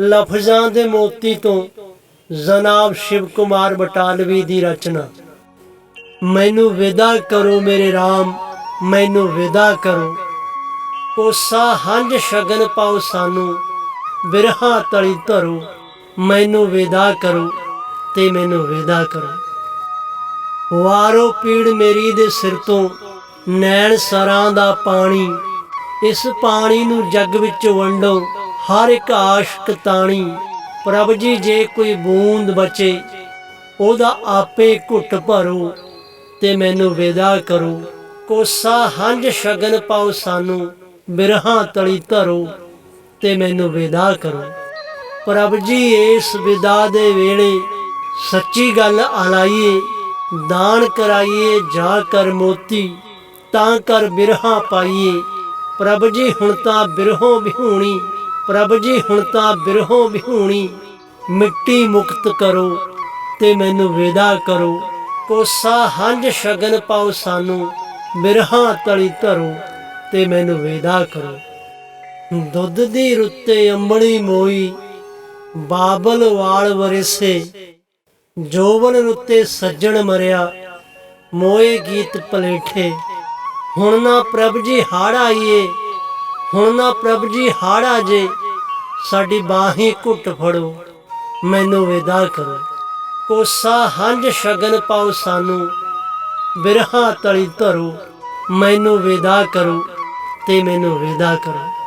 ਲਫ਼ਜ਼ਾਂ ਦੇ ਮੋਤੀ ਤੋਂ ਜਨਾਬ ਸ਼ਿਵ ਕੁਮਾਰ ਬਟਾਲਵੀ ਦੀ ਰਚਨਾ। ਮੈਨੂੰ ਵਿਦਾ ਕਰੋ ਮੇਰੇ RAM ਮੈਨੂੰ ਵਿਦਾ ਕਰੋ। ਕੋਸਾ ਹੰਝ ਸ਼ਗਨ ਪਾਓ ਸਾਨੂੰ, ਬਿਰਹਾ ਤਲੀ ਧਰੋ। ਮੈਨੂੰ ਵਿਦਾ ਕਰੋ ਤੇ ਮੈਨੂੰ ਵਿਦਾ ਕਰੋ। ਵਾਰੋ ਪੀੜ ਮੇਰੀ ਦੇ ਸਿਰ ਤੋਂ, ਨੈਣ ਸਰਾਂ ਦਾ ਪਾਣੀ। ਇਸ ਪਾਣੀ ਨੂੰ ਜੱਗ ਵਿੱਚ ਵੰਡੋ ਹਰ ਇੱਕ ਆਸ਼ਕ ਤਾਣੀ। ਪ੍ਰਭ ਜੀ, ਜੇ ਕੋਈ ਬੂੰਦ ਬਚੇ, ਉਹਦਾ ਆਪੇ ਘੁੱਟ ਭਰੋ ਤੇ ਮੈਨੂੰ ਵਿਦਾ ਕਰੋ। ਕੋਸਾ ਹੰਝ ਸ਼ਗਨ ਪਾਓ ਸਾਨੂੰ, ਬਿਰਹਾ ਤਲੀ ਧਰੋ ਤੇ ਮੈਨੂੰ ਵਿਦਾ ਕਰੋ। ਪ੍ਰਭ ਜੀ, ਇਸ ਵਿਦਾ ਦੇ ਵੇਲੇ ਸੱਚੀ ਗੱਲ ਆਲਾਈਏ, ਦਾਨ ਕਰਾਈਏ, ਜਾ ਕਰ ਮੋਤੀ, ਤਾਂ ਕਰ ਬਿਰਹਾ ਪਾਈਏ। ਪ੍ਰਭ ਜੀ, ਹੁਣ ਤਾਂ ਬਿਰਹੋਂ ਵਿਹੂਣੀ ਪ੍ਰਭ ਜੀ, ਹੁਣ ਤਾਂ ਬਿਰਹੋਂ ਵਿਹੂਣੀ। ਮਿੱਟੀ ਮੁਕਤ ਕਰੋ ਤੇ ਮੈਨੂੰ ਵਿਦਾ ਕਰੋ। ਕੋਸਾ ਹੰਝ ਸ਼ਗਨ ਪਾਓ ਸਾਨੂੰ, ਬਿਰਹਾ ਤਲੀ ਧਰੋ ਤੇ ਮੈਨੂੰ ਵਿਦਾ ਕਰੋ। ਦੁੱਧ ਦੀ ਰੁੱਤੇ ਅੰਬੜੀ ਮੋਈ, ਬਾਬਲ ਵਾਲ ਵਰਸੇ। ਜੋਵਨ ਰੁੱਤੇ ਸੱਜਣ ਮਰਿਆ, ਮੋਏ ਗੀਤ ਪਲੇਠੇ। ਹੁਣ ਨਾ ਪ੍ਰਭ ਜੀ ਹਾੜ ਆਈਏ ਹੁਣ ਨਾ ਪ੍ਰਭ ਜੀ ਹਾੜਾ ਜੇ, ਸਾਡੀ ਬਾਹੀਂ ਘੁੱਟ ਫੜੋ, ਮੈਨੂੰ ਵਿਦਾ ਕਰੋ। ਕੋਸਾ ਹੰਝ ਸ਼ਗਨ ਪਾਓ ਸਾਨੂੰ, ਬਿਰਹਾ ਤਲੀ ਧਰੋ, ਮੈਨੂੰ ਵਿਦਾ ਕਰੋ ਤੇ ਮੈਨੂੰ ਵਿਦਾ ਕਰੋ।